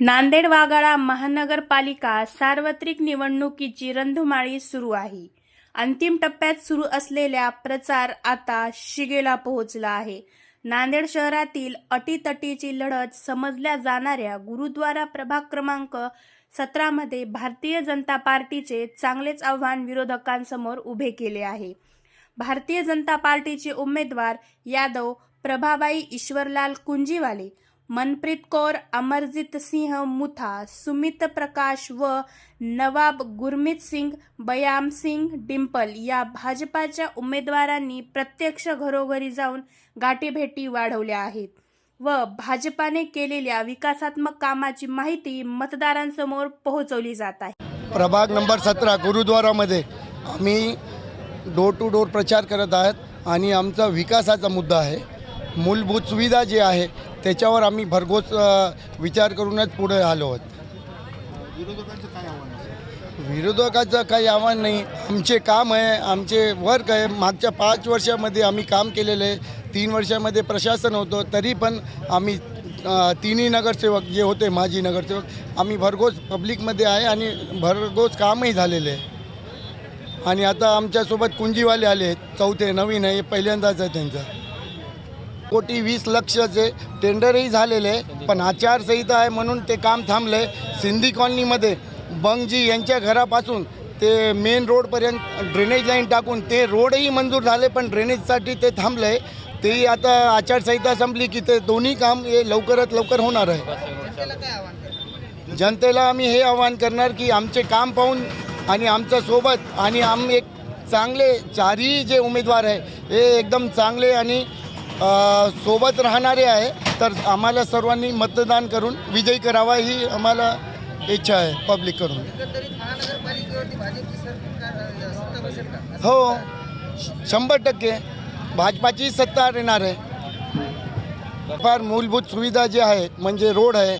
नांदेड वाघाळा महानगरपालिका सार्वत्रिक निवडणुकीची रंधुमाळी सुरू आहे. अंतिम टप्प्यात सुरू असलेल्या प्रचार आता शिगेला पोहोचला आहे. नांदेड शहरातील अटीतटीची लढत समजल्या जाणाऱ्या गुरुद्वारा प्रभाग क्रमांक सतरामध्ये भारतीय जनता पार्टीचे चांगलेच आव्हान विरोधकांसमोर उभे केले आहे. भारतीय जनता पार्टीचे उमेदवार यादव प्रभाबाई ईश्वरलाल कुंजीवाले मनप्रीत कौर अमरजित सिंह मुथा सुमित प्रकाश व नवाब गुरमीत सिंग बयाम सिंग डिंपल या भाजपाच्या उमेदवारांनी प्रत्यक्ष घरोघरी जाऊन गाठीभेटी वाढवल्या आहेत व भाजपाने केलेल्या विकासात्मक कामाची माहिती मतदारांसमोर पोहोचवली जात आहे. प्रभाग नंबर सतरा गुरुद्वारामध्ये आम्ही डोर टू डोर प्रचार करत आहोत आणि आमचा विकासाचा मुद्दा आहे. मूलभूत सुविधा जी आहे त्याच्यावर आम्ही भरघोस विचार करूनच पुढे आलो आहोत. विरोधकाचं काही आव्हान नाही. आमचे काम आहे आमचे वर्क आहे. मागच्या पाच वर्षामध्ये आम्ही काम केलेलं आहे. तीन वर्षामध्ये प्रशासन होतं तरी पण आम्ही तिन्ही नगरसेवक जे होते माजी नगरसेवक आम्ही भरघोस पब्लिकमध्ये आहे आणि भरघोस कामही झालेले आहे. आणि आता आमच्यासोबत कुंजीवाले आले आहेत चौथे नवीन आहे पहिल्यांदाच आहे त्यांचं. कोटी वीस लक्षाचे टेंडरही झालेले आहे पण आचारसंहिता आहे म्हणून ते काम थांबलं. आहे सिंधी कॉलनीमध्ये बंगजी यांच्या घरापासून ते मेन रोडपर्यंत ड्रेनेज लाईन टाकून ते रोडही मंजूर झाले पण ड्रेनेजसाठी ते थांबलं. आहे तेही आता आचारसंहिता संपली की ते दोन्ही काम हे लवकरात लवकर होणार आहे. जनतेला आम्ही हे आवाहन करणार की आमचे काम पाहून आणि आमच्यासोबत आणि आम्ही एक चांगले चारही जे उमेदवार आहे हे एकदम चांगले आणि सोबत राहणारे आहे. तर आम्हाला सर्वांनी मतदान करून विजयी करावा ही आम्हाला इच्छा आहे पब्लिक करून हो. शंभर टक्के. भाजपाची सत्ता येणार आहे. फार मूलभूत सुविधा जे आहे म्हणजे रोड आहे